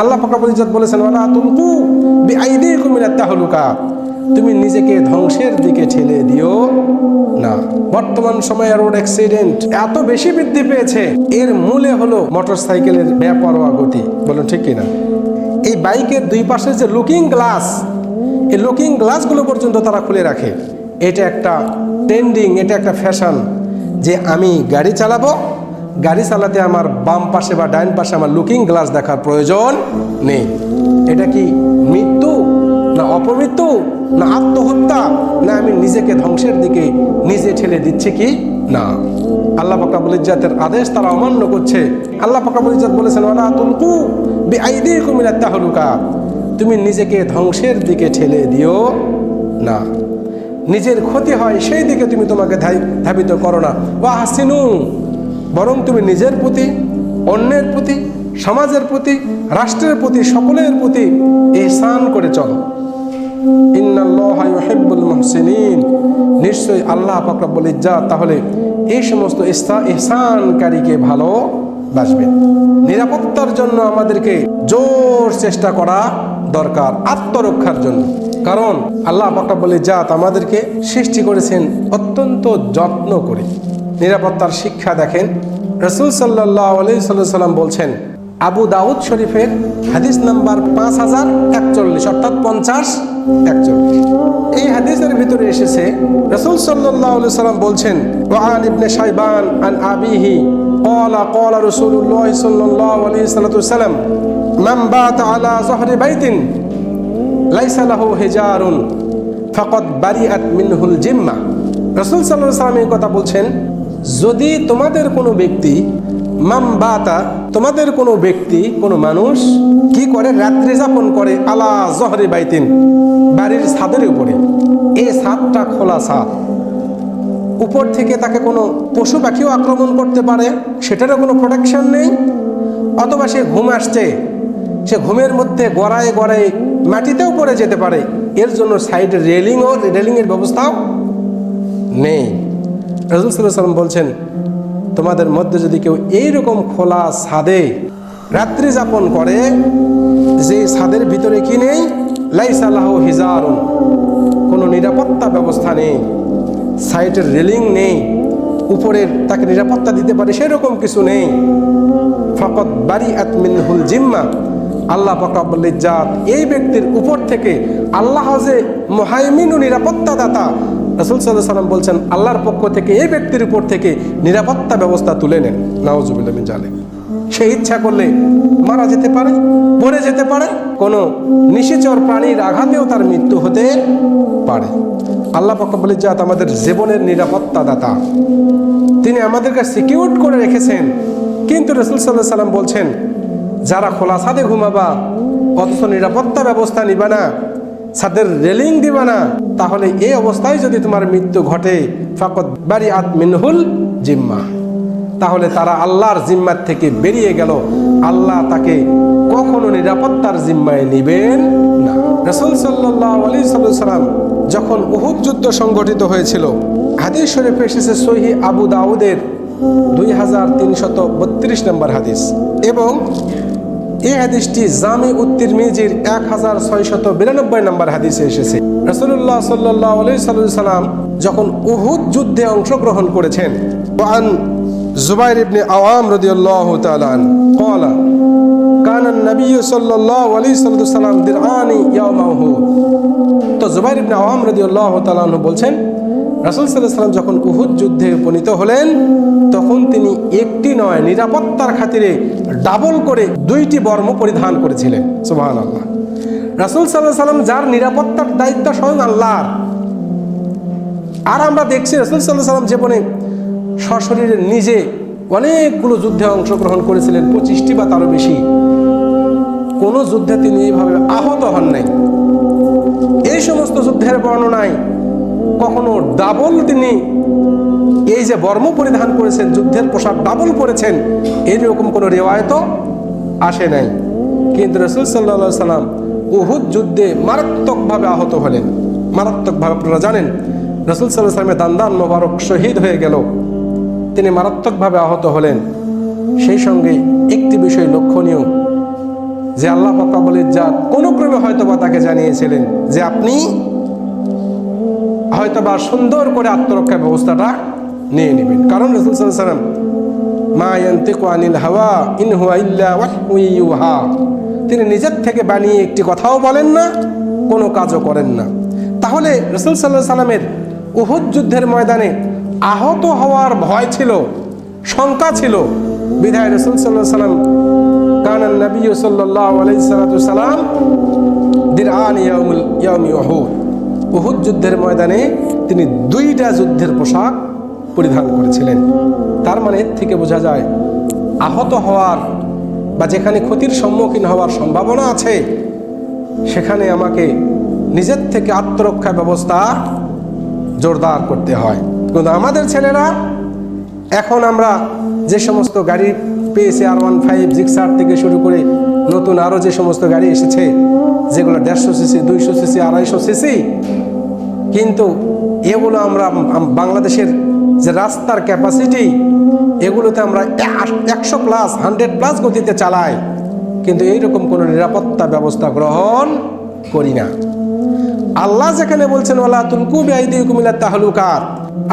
আল্লাহ ফকরাবুল ইজ্জত বলেছেন, ওয়ালা তুলকু বিআইদিকুম ইলাত তাহলুকা। তুমি নিজেকে ধ্বংসের দিকে ঠেলে দিও না। বর্তমান সময়ে রোড অ্যাক্সিডেন্ট এত বেশি বৃদ্ধি পেয়েছে, এর মূলে হলো মোটরসাইকেলের বেপরোয়া গতি। বলুন, ঠিক কিনা? এই বাইকের দুই পাশে যে লুকিং গ্লাস, এই লুকিং গ্লাসগুলো পর্যন্ত তারা খুলে রাখে। এটা একটা ট্রেন্ডিং, এটা একটা ফ্যাশন যে আমি গাড়ি চালাবো গাড়ি চালাতে আমার বাম পাশে বা ডাইন পাশে আমার লুকিং গ্লাস দেখার প্রয়োজন নেই। এটা কি মৃত্যু না অপমৃত্যু না আত্মহত্যা? না আমি নিজেকে ধ্বংসের দিকে নিজে ঠেলে দিচ্ছি কি? না। আল্লাহ ফাকরাবুল ইজ্জাতের আদেশ তারা অমান্য করছে। আল্লাহ ফাকরাবুল ইজ্জাত বলেছেন, ওয়ালা তুলকু বিআইদিকুম ইলাত তাহলুকা। তুমি নিজেকে ধ্বংসের দিকে ঠেলে দিও না। নিজের ক্ষতি হয়, সেই দিকে তুমি তোমাকে ধাবিত করো না। ওয়া হাসিনু বরং তুমি নিজের প্রতি, অন্যের প্রতি, সমাজের প্রতি, রাষ্ট্রের প্রতি, সকলের প্রতি এহসান করে চলো। ইন্নাল্লাহা ইউহিব্বুল মুহসিনিন। নিশ্চয়ই আল্লাহ ফাকরাবুল ইজ্জাত তাহলে এই সমস্ত ইস্তা- ইহসানকারীকে ভালোবাসবেন নিরাপত্তার জন্য আমাদেরকে জোর চেষ্টা করা দরকার, আত্মরক্ষার জন্য। কারণ আল্লাহ ফাকরাবুল ইজ্জাত আমাদেরকে সৃষ্টি করেছেন অত্যন্ত যত্ন করে। নিরাপত্তার শিক্ষা দেখেন রসুল সাল্লাহ আলি সাল্লাম বলছেন আবু দাউদ শরীফের হাদিস নাম্বার পাঁচ হাজার একচল্লিশ অর্থাৎ পঞ্চাশ একচল্লিশ এই হাদিসের ভিতরে এসেছে রসুল সাল্লাহ সাল্লাম বলছেন ওয়ান ইবনে সাইবান আন আবিহি قال قال رسول الله صلى الله عليه وسلم من بات على ظهر بيت ليس له حجار فقد برئت منه الجمة রসুল সাল্লাহ সাল্লাম এই কথা বলছেন যদি তোমাদের কোনো ব্যক্তি, মাম বাতা, তোমাদের কোনো ব্যক্তি, কোনো মানুষ কি করে? রাত্রি যাপন করে আলা জহরে বাইতিন, বাড়ির ছাদের উপরে। এই ছাদটা খোলা ছাদ। উপর থেকে তাকে কোনো পশু পাখিও আক্রমণ করতে পারে, সেটারও কোনো প্রোটেকশন নেই। অথবা সে ঘুম আসছে, সে ঘুমের মধ্যে গড়ায় গড়ায় মাটিতেও পড়ে যেতে পারে। এর জন্য সাইডে রেলিংও, রেলিংয়ের ব্যবস্থাও নেই। সাল্লাহ সাল্লাম বলছেন, তোমাদের মধ্যে যদি কেউ এইরকম খোলা ছাদে রাত্রি যাপন করে, যে ছাদের ভিতরে কি নেই? লাইসালাহ হিজারুন, কোনো নিরাপত্তা ব্যবস্থা নেই সাইডের রেলিং নেই, উপরের তাকে নিরাপত্তা দিতে পারে সেরকম কিছু নেই। ফকত বাড়ি আতমিন আতমিনহুল জিম্মা, আল্লাহ জাত এই ব্যক্তির উপর থেকে আল্লাহ যে মহাইমিন ও নিরাপত্তা দাতা রসুল সাল্লাহ সাল্লাম বলছেন, আল্লাহর পক্ষ থেকে এই ব্যক্তির উপর থেকে নিরাপত্তা ব্যবস্থা তুলে নেন। নওয়াজুবিল্লামিন জালে সে ইচ্ছা করলে মারা যেতে পারে পড়ে যেতে পারে, কোনো নিশিচর প্রাণীর আঘাতেও তার মৃত্যু হতে পারে। আল্লাহ পক্ষ জাত আমাদের জীবনের নিরাপত্তা দাতা তিনি আমাদেরকে সিকিউর করে রেখেছেন। কিন্তু রসুল সাল্লাহ সাল্লাম বলছেন, যারা খোলা ছাদে ঘুমাবা, অথচ নিরাপত্তা ব্যবস্থা নিবা না ছাদের রেলিং দিবা না, তাহলে এই অবস্থায় যদি তোমার মৃত্যু ঘটে, ফাকত বাড়ি আত মিনহুল জিম্মা। তাহলে তারা আল্লাহর জিম্মার থেকে বেরিয়ে গেল। আল্লাহ তাকে কখনো নিরাপত্তার জিম্মায় নিবেন না। রসুল সাল্লাহ আলী সাল্লাম যখন উহুদ যুদ্ধ সংগঠিত হয়েছিল, হাদিস শরীফে এসেছে সহি আবু দাউদের দুই হাজার তিনশত বত্রিশ নম্বর হাদিস। এবং এই হাদিসটি জামি উত্তির মিজির এক হাজার ছয়শত বিরানব্বই নম্বর হাদিসে এসেছে রসুল্লাহ সাল্লাহ আলি সাল্লাম যখন উহুদ যুদ্ধে অংশগ্রহণ করেছেন ওয়ান জুবাইর ইবনে আওয়াম রাদিয়াল্লাহু তাআলা আন قال كان النبي صلى الله عليه وسلم درعاني يوم أحد তো জুবাইর ইবনে আওয়াম রাদিয়াল্লাহু তাআলা আনহু বলছেন রাসূল সাল্লাল্লাহু সাল্লাম যখন উহুদ যুদ্ধে উপনীত হলেন, তখন তিনি একটি নয়, নিরাপত্তার খাতিরে ডাবল করে দুইটি বর্ম পরিধান করেছিলেন। সুবহানাল্লাহ। রাসূল সাল্লাল্লাহু আলাইহি সাল্লাম যার নিরাপত্তার দায়িত্ব স্বয়ং আল্লাহর। আর আমরা দেখছি রসুল সাল্লাহ সাল্লাম জীবনে সশরীরে নিজে অনেকগুলো যুদ্ধে অংশগ্রহণ করেছিলেন, পঁচিশটি বা তারও বেশি। কোনো যুদ্ধে তিনি এইভাবে আহত হন নাই। এই সমস্ত যুদ্ধের বর্ণনায় কখনো ডাবল তিনি এই যে বর্ম পরিধান করেছেন, যুদ্ধের পোশাক ডাবল পরেছেন, এরকম কোনো রেওয়ায়তও আসে নাই। কিন্তু রসুল সাল্লা সাল্লাম উহুদ যুদ্ধে মারাত্মকভাবে আহত হলেন। মারাত্মকভাবে আপনারা জানেন, রসুল সাল্লাহ সাল্লামের দান্দান মোবারক শহীদ হয়ে গেল। তিনি মারাত্মকভাবে আহত হলেন। সেই সঙ্গে একটি বিষয় লক্ষণীয়, যে আল্লাহ ফকাবুল ইজ্জাত কোনো ক্রমে হয়তো বা তাকে জানিয়েছিলেন যে আপনি হয়তো বা সুন্দর করে আত্মরক্ষা ব্যবস্থাটা নিয়ে নেবেন। কারণ রসুল সাল্লাম হাওয়া ইন তিনি নিজের থেকে বানিয়ে একটি কথাও বলেন না, কোনো কাজও করেন না। তাহলে রসুল সাল্লাহ সাল্লামের উহুদ যুদ্ধের ময়দানে আহত হওয়ার ভয় ছিল, শঙ্কা ছিল। বিধায় রসুল সাল্লাহ সাল্লাম কানান নবী সাল্লাহ আলাইসালাম দিরআন ইয়াউমুল ইয়াউমি উহুদ। উহুদ যুদ্ধের ময়দানে তিনি দুইটা যুদ্ধের পোশাক পরিধান করেছিলেন। তার মানে এর থেকে বোঝা যায়, আহত হওয়ার বা যেখানে ক্ষতির সম্মুখীন হওয়ার সম্ভাবনা আছে, সেখানে আমাকে নিজের থেকে আত্মরক্ষা ব্যবস্থা জোরদার করতে হয়। কিন্তু আমাদের ছেলেরা, এখন আমরা যে সমস্ত গাড়ি পেয়েছি আর ওয়ান ফাইভ জিক্সার থেকে শুরু করে নতুন আরও যে সমস্ত গাড়ি এসেছে, যেগুলো দেড়শো সিসি, দুইশো সিসি, আড়াইশো সিসি, কিন্তু এগুলো আমরা বাংলাদেশের যে রাস্তার ক্যাপাসিটি এগুলোতে আমরা একশো প্লাস হান্ড্রেড প্লাস গতিতে চালাই। কিন্তু এইরকম কোনো নিরাপত্তা ব্যবস্থা গ্রহণ করি না। আল্লাহ যেখানে বলছেন ওলা তুলকু বেআইদি কুমিল্লা তাহলুকাত।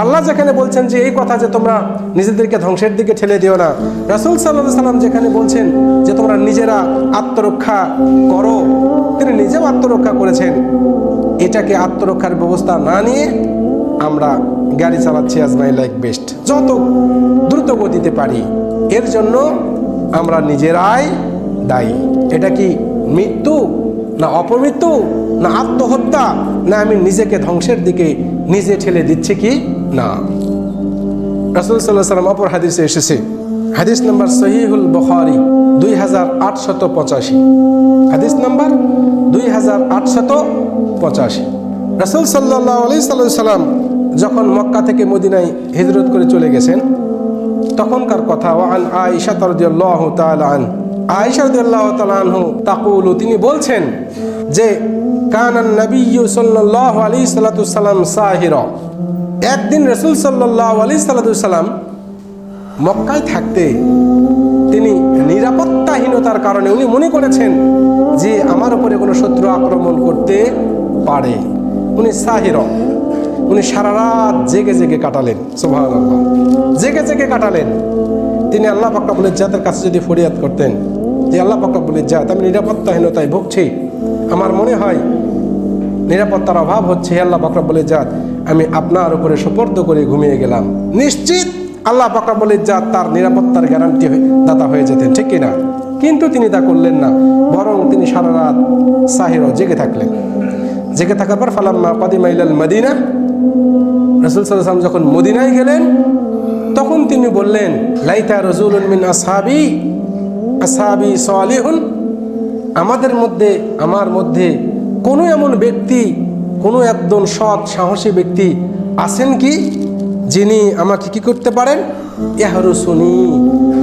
আল্লাহ যেখানে বলছেন যে এই কথা যে তোমরা নিজেদেরকে ধ্বংসের দিকে ঠেলে দিও না, রাসুল সাল্লাহ সাল্লাম যেখানে বলছেন যে তোমরা নিজেরা আত্মরক্ষা করো, তিনি নিজেও আত্মরক্ষা করেছেন। এটাকে আত্মরক্ষার ব্যবস্থা না নিয়ে আমরা গাড়ি চালাচ্ছি আজ মাই লাইক বেস্ট যত দ্রুত গতিতে পারি, এর জন্য আমরা নিজেরাই দায়ী। এটা কি মৃত্যু না অপমৃত্যু না আত্মহত্যা? না আমি নিজেকে ধ্বংসের দিকে নিজে ঠেলে দিচ্ছি কি? না। রাসুল সাল্লাহ সাল্লাম অপর হাদিসে এসেছে। হাদিস নাম্বার সহিহুল বখারি, দুই হাজার আটশত পঁচাশি। হাদিস নাম্বার দুই হাজার আটশত পঁচাশি। রাসুল সাল্লাহ আলি সাল্লাহ সাল্লাম যখন মক্কা থেকে মদিনায় হিজরত করে চলে গেছেন, তখনকার কথা ওয়ান আয়েশা রাদিয়াল্লাহু তাআলা আন আয়েশা তাআলা আনহু তাকুলু, তিনি বলছেন যে, কানান নবিয়্যু সাল্লাল্লাহু আলাইহি সাল্লাতু সাল্লাম সাহিরা। একদিন রসুল আলাইহি সাল্লাতু সাল্লাম মক্কায় থাকতে তিনি নিরাপত্তাহীনতার কারণে উনি মনে করেছেন যে আমার উপরে কোনো শত্রু আক্রমণ করতে পারে। উনি সাহির। উনি সারা রাত জেগে জেগে কাটালেন সোভান জেগে জেগে কাটালেন। তিনি আল্লাহ পাকাবুলের জাতের কাছে যদি ফরিয়াদ করতেন যে আল্লাহ পাকাবুলের জাত আমি নিরাপত্তাহীনতায় ভুগছি। আমার মনে হয় নিরাপত্তার অভাব হচ্ছে আল্লাহ বকরাবুলের জাত আমি আপনার উপরে সুপর্দ করে ঘুমিয়ে গেলাম। নিশ্চিত আল্লাহ বকরাবুলের যা তার নিরাপত্তার গ্যারান্টি দাতা হয়ে যেতেন, ঠিক কিনা? কিন্তু তিনি তা করলেন না, বরং তিনি সারা রাত সাহেরও জেগে থাকলেন। জেগে থাকার পর ফালাম্মা কদিমা ইলাল মদিনা, রসুল সাল্লাম যখন মদিনায় গেলেন, তখন তিনি বললেন, লাইতা রসুল মিন আসহাবি আসহাবি সালিহুন। আমাদের মধ্যে আমার মধ্যে কোনো এমন ব্যক্তি কোনো একজন সৎ, সাহসী ব্যক্তি আছেন কি? যিনি আমাকে কি করতে পারেন? এহারু শুনি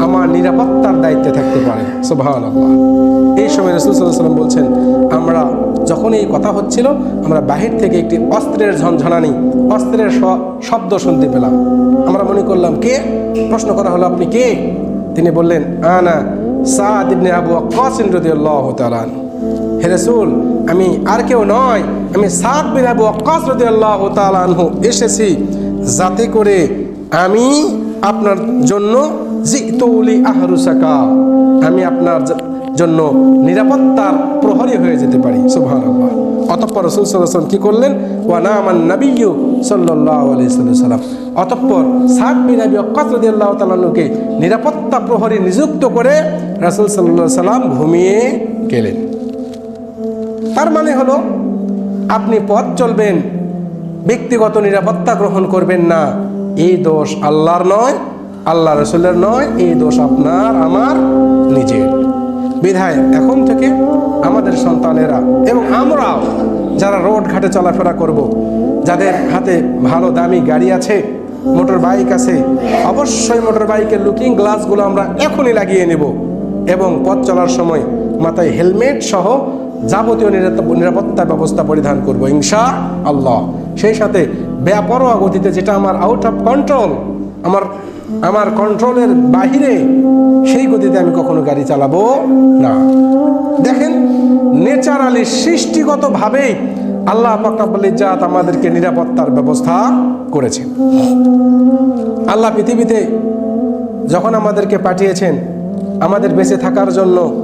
আমার নিরাপত্তার দায়িত্বে থাকতে পারেন। সোভান এই সময় রসুল সাল্লাম বলছেন, আমরা যখন এই কথা হচ্ছিল, আমরা বাহির থেকে একটি অস্ত্রের ঝনঝনানি অস্ত্রের শব্দ শুনতে পেলাম। আমরা মনে করলাম, কে? প্রশ্ন করা হলো, আপনি কে? তিনি বললেন, আনা সাদ ইবনে আবু ওয়াক্কাস রাদিয়াল্লাহু তাআলা। হে রাসূল, আমি আর কেউ নয়, আমি সাত বিন আবু ওয়াক্কাস রাদিয়াল্লাহু তাআলা আনহু এসেছি যাতে করে আমি আপনার জন্য জিতুলি আহরুসাকা আমি আপনার জন্য নিরাপত্তার প্রহরী হয়ে যেতে পারি। সুবহানাল্লাহ। অতঃপর রসুল সাল্লাম কী করলেন? ওয়ানা আমার নবীয় সাল্লাহ সাল্লাম। অতঃপর সাত বিন আবি অক্কাস রাদিয়াল্লাহু তাআলাকে নিরাপত্তা প্রহরী নিযুক্ত করে রাসূল আলাইহি সাল্লাম ঘুমিয়ে গেলেন। তার মানে হলো, আপনি পথ চলবেন, ব্যক্তিগত নিরাপত্তা গ্রহণ করবেন না এই দোষ আল্লাহর নয়, আল্লাহ রসুলের নয়, এই দোষ আপনার, আমার, নিজের বিধায় এখন থেকে আমাদের সন্তানেরা এবং আমরাও যারা রোড ঘাটে চলাফেরা করব। যাদের হাতে ভালো দামি গাড়ি আছে, মোটর বাইক আছে, অবশ্যই মোটর বাইকের লুকিং গ্লাসগুলো আমরা এখনই লাগিয়ে নেব এবং পথ চলার সময় মাথায় হেলমেট সহ যাবতীয় নিরাপ- নিরাপত্তা ব্যবস্থা পরিধান করব, ইনশা আল্লাহ। সেই সাথে ব্যাপরোয়া গতিতে যেটা আমার আউট অফ কন্ট্রোল আমার আমার কন্ট্রোলের বাহিরে, সেই গতিতে আমি কখনো গাড়ি চালাবো না। দেখেন নেচারালি সৃষ্টিগতভাবেই আল্লাহ পাকাবলি জাত আমাদেরকে নিরাপত্তার ব্যবস্থা করেছেন। আল্লাহ পৃথিবীতে যখন আমাদেরকে পাঠিয়েছেন, আমাদের বেঁচে থাকার জন্য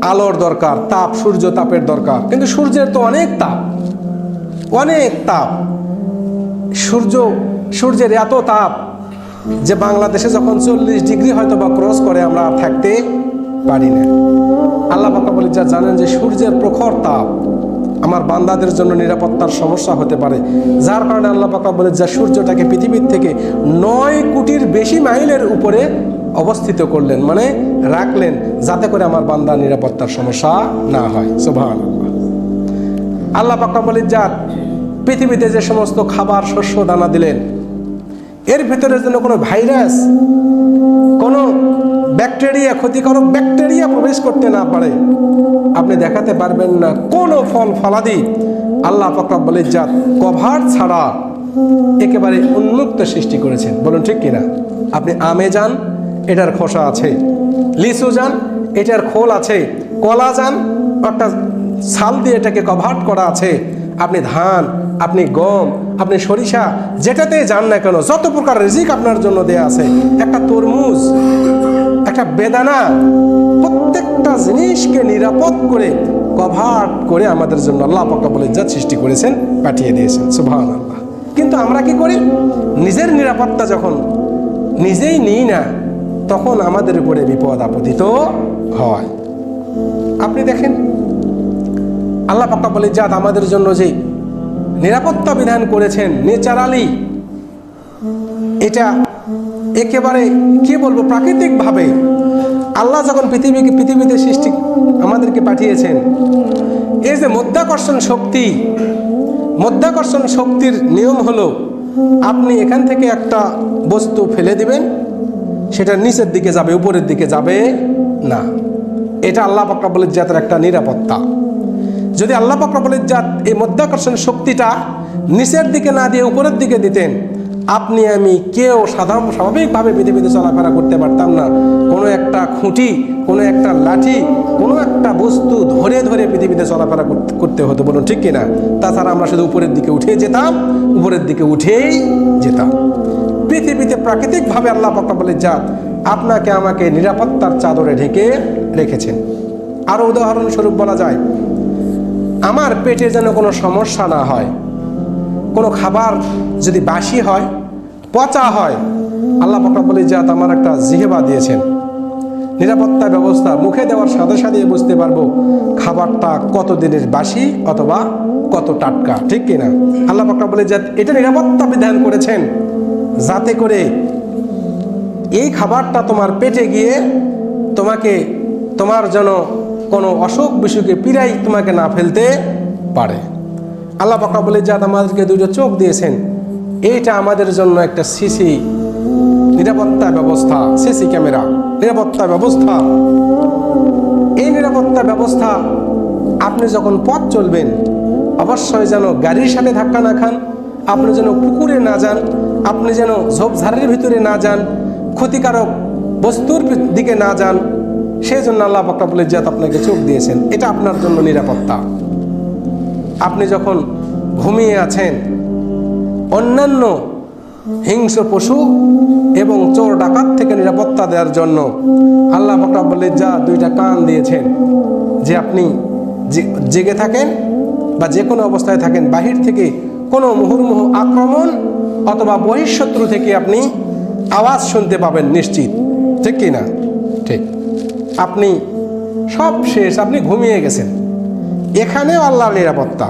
আলোর দরকার, তাপ, সূর্য তাপের দরকার। কিন্তু সূর্যের তো অনেক তাপ অনেক তাপ। সূর্য, সূর্যের এত তাপ যে বাংলাদেশে যখন চল্লিশ ডিগ্রি হয়তো বা ক্রস করে আমরা আর থাকতে পারি না। আল্লাহ পাকা বলে যা জানেন যে সূর্যের প্রখর তাপ আমার বান্দাদের জন্য নিরাপত্তার সমস্যা হতে পারে। যার কারণে আল্লাহ পাকা বলে যা সূর্যটাকে পৃথিবীর থেকে নয় কোটির বেশি মাইলের উপরে অবস্থিত করলেন মানে রাখলেন যাতে করে আমার বান্দা নিরাপত্তার সমস্যা না হয়। সুবহান আল্লাহ পাকা বলে যার পৃথিবীতে যে সমস্ত খাবার, শস্য, দানা দিলেন, এর ভিতরে যেন কোনো ভাইরাস, কোনো ব্যাকটেরিয়া, ক্ষতিকারক ব্যাকটেরিয়া প্রবেশ করতে না পারে, আপনি দেখাতে পারবেন না। কোনো ফল, ফলাদি আল্লাহ পাকা বলে যার কভার ছাড়া একেবারে উন্মুক্ত সৃষ্টি করেছেন। বলুন ঠিক কিনা? আপনি আমে যান এটার খোসা আছে। লিচু যান, এটার খোল আছে। কলা যান একটা ছাল দিয়ে এটাকে কভার্ট করা আছে। আপনি ধান, আপনি গম, আপনি সরিষা, যেটাতে যান না কেন, যত প্রকার রিজিক আপনার জন্য দেয়া আছে, একটা তরমুজ, একটা বেদানা, প্রত্যেকটা জিনিসকে নিরাপদ করে কভার্ট করে আমাদের জন্য আল্লাহ পাকা বলে যা সৃষ্টি করেছেন, পাঠিয়ে দিয়েছেন। সুভান কিন্তু আমরা কি করি? নিজের নিরাপত্তা যখন নিজেই নিই না তখন আমাদের উপরে বিপদ আপতিত হয়। আপনি দেখেন, আল্লাহ পাক্কা বলে জাত আমাদের জন্য যে নিরাপত্তা বিধান করেছেন নেচারালি এটা একেবারে, কি বলব, প্রাকৃতিকভাবে আল্লাহ যখন পৃথিবীকে, পৃথিবীতে সৃষ্টি আমাদেরকে পাঠিয়েছেন, এই যে মধ্যাকর্ষণ শক্তি, মধ্যাকর্ষণ শক্তির নিয়ম হলো, আপনি এখান থেকে একটা বস্তু ফেলে দিবেন সেটা নিচের দিকে যাবে, উপরের দিকে যাবে না। এটা আল্লাহ পাকাবলের জাতের একটা নিরাপত্তা। যদি আল্লাহ পাকাবলের জাত এই মধ্যাকর্ষণ শক্তিটা নিচের দিকে না দিয়ে উপরের দিকে দিতেন, আপনি, আমি, কেউ সাধারণ স্বাভাবিকভাবে পৃথিবীতে চলাফেরা করতে পারতাম না। কোনো একটা খুঁটি, কোনো একটা লাঠি, কোনো একটা বস্তু ধরে ধরে পৃথিবীতে চলাফেরা করতে হতো, বলুন ঠিক কিনা? তাছাড়া আমরা শুধু উপরের দিকে উঠে যেতাম, উপরের দিকে উঠেই যেতাম। পৃথিবীতে প্রাকৃতিকভাবে আল্লাহ পাকাবলের জাত আপনাকে, আমাকে নিরাপত্তার চাদরে ঢেকে রেখেছেন। আরও উদাহরণস্বরূপ বলা যায়, আমার পেটে যেন কোনো সমস্যা না হয়, কোনো খাবার যদি বাসি হয়, পচা হয়, আল্লাহ পাকাবলি জাত আমার একটা জিহেবা দিয়েছেন। নিরাপত্তা ব্যবস্থা মুখে দেওয়ার সাথে সাথে বুঝতে পারব খাবারটা কত দিনের বাসি অথবা কত টাটকা, ঠিক কিনা? আল্লাহ পাকা বলে এটা নিরাপত্তা বিধান করেছেন। যাতে করে এই খাবারটা তোমার পেটে গিয়ে তোমাকে, তোমার যেন কোনো অসুখ বিসুখে পীড়াই তোমাকে না ফেলতে পারে। আল্লাহ পাকা বলে যাত আমাদেরকে দুটো চোখ দিয়েছেন। এইটা আমাদের জন্য একটা সিসি নিরাপত্তা ব্যবস্থা, সিসি ক্যামেরা, নিরাপত্তা ব্যবস্থা। এই নিরাপত্তা ব্যবস্থা আপনি যখন পথ চলবেন, অবশ্যই যেন গাড়ির সাথে ধাক্কা না খান, আপনি যেন পুকুরে না যান আপনি যেন ঝোপঝাড়ের ভিতরে না যান, ক্ষতিকারক বস্তুর দিকে না যান সেই জন্য আল্লাহ পাকাবুলের জাত আপনাকে চোখ দিয়েছেন। এটা আপনার জন্য নিরাপত্তা। আপনি যখন ঘুমিয়ে আছেন, অন্যান্য হিংস্র পশু এবং চোর ডাকাত থেকে নিরাপত্তা দেওয়ার জন্য আল্লাহ ফকরাবুল্লির যা দুইটা কান দিয়েছেন যে আপনি জেগে থাকেন বা যে কোনো অবস্থায় থাকেন, বাহির থেকে কোনো মুহুর্মুহু আক্রমণ অথবা বহিঃশত্রু থেকে আপনি আওয়াজ শুনতে পাবেন নিশ্চিত। ঠিক কি না? ঠিক। আপনি সব শেষ, আপনি ঘুমিয়ে গেছেন। এখানেও আল্লাহ নিরাপত্তা।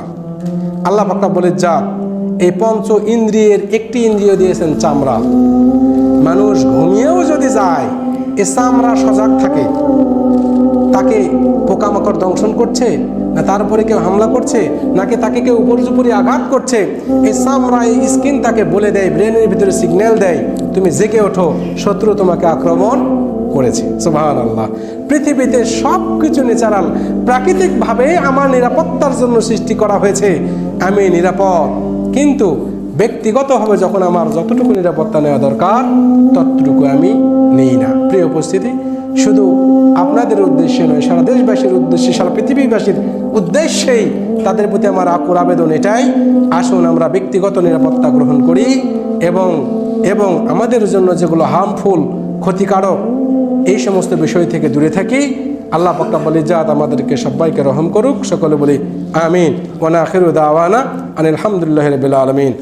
আল্লাহ পাক্কা বলে যা এই পঞ্চ ইন্দ্রিয়ের একটি ইন্দ্রিয় দিয়েছেন চামড়া। মানুষ ঘুমিয়েও যদি যায়, এ চামড়া সজাগ থাকে। তাকে পোকামাকড় দংশন করছে না তার উপরে কেউ হামলা করছে, নাকি তাকে কেউ উপর উপরে আঘাত করছে? এই সামরাই স্কিন তাকে বলে দেয়, ব্রেনের ভিতরে সিগন্যাল দেয়, তুমি জেগে ওঠো, শত্রু তোমাকে আক্রমণ করেছে। সুবাহান আল্লাহ পৃথিবীতে সব কিছু ন্যাচারাল, প্রাকৃতিকভাবে আমার নিরাপত্তার জন্য সৃষ্টি করা হয়েছে, আমি নিরাপদ। কিন্তু ব্যক্তিগতভাবে যখন আমার যতটুকু নিরাপত্তা নেওয়া দরকার, ততটুকু আমি নেই না। প্রিয় উপস্থিতি, শুধু আপনাদের উদ্দেশ্যে নয়, সারা দেশবাসীর উদ্দেশ্যে, সারা পৃথিবীবাসীর উদ্দেশ্যেই তাদের প্রতি আমার আকুর আবেদন এটাই, আসুন আমরা ব্যক্তিগত নিরাপত্তা গ্রহণ করি এবং এবং আমাদের জন্য যেগুলো হার্মফুল ক্ষতিকারক, এই সমস্ত বিষয় থেকে দূরে থাকি। আল্লাহ পাক্কাবল ইজাত আমাদেরকে সবাইকে রহম করুক, সকলে বলি আমিন। ওনা আখিরু দাওয়ানা আনিল হামদুলিল্লাহ রবিল আলমিন।